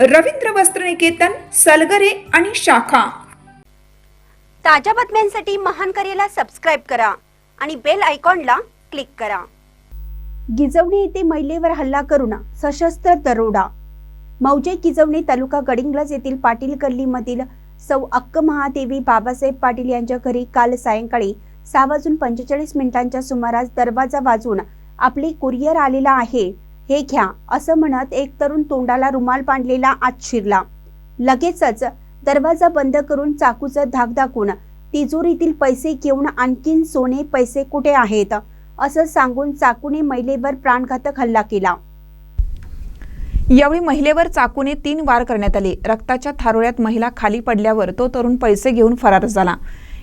रवींद्र वस्त्रनिकेतन सलगरे आणि शाखा. ताज्या बातम्यांसाठी महान करेला सबस्क्राईब करा आणि बेल आयकॉनला क्लिक करा. गिजवणे येथे महिलेवर हल्ला करून सशस्त्र दरोडा. मौजे गिजवणे तालुका गडिंग्लज येथील पाटील गल्लीमधील सौ अक्क महादेवी बाबासाहेब पाटील यांच्या घरी काल सायंकाळी सहा वाजून पंचेचाळीस मिनिटांच्या सुमारास दरवाजा वाजून आपली कुरिअर आलेला आहे. हे घ्या असं म्हणत एक तरुण तोंडाला रुमाल बांधलेला आत शिरला. लगेचच दरवाजा बंद करून चाकूचं धाक दाखवून तिजोरीतील पैसे घेऊन आणखीन सोने पैसे कुठे आहेत? असं सांगून चाकूने महिलेवर प्राणघातक हल्ला केला. यावेळी महिलेवर चाकूने तीन वार करण्यात आले. रक्ताच्या थारोळ्यात महिला खाली पडल्यावर तो तरुण पैसे घेऊन फरार झाला.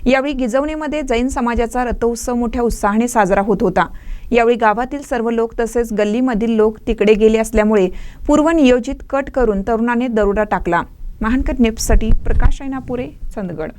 यावेळी गिजवणीमध्ये जैन समाजाचा रथोत्सव मोठ्या उत्साहाने साजरा होत होता. यावेळी गावातील सर्व लोक तसेच गल्लीमधील लोक तिकडे गेले असल्यामुळे पूर्वनियोजित कट करून तरुणाने दरोडा टाकला. महानकर नेप्ससाठी प्रकाश ऐनापुरे चंदगड.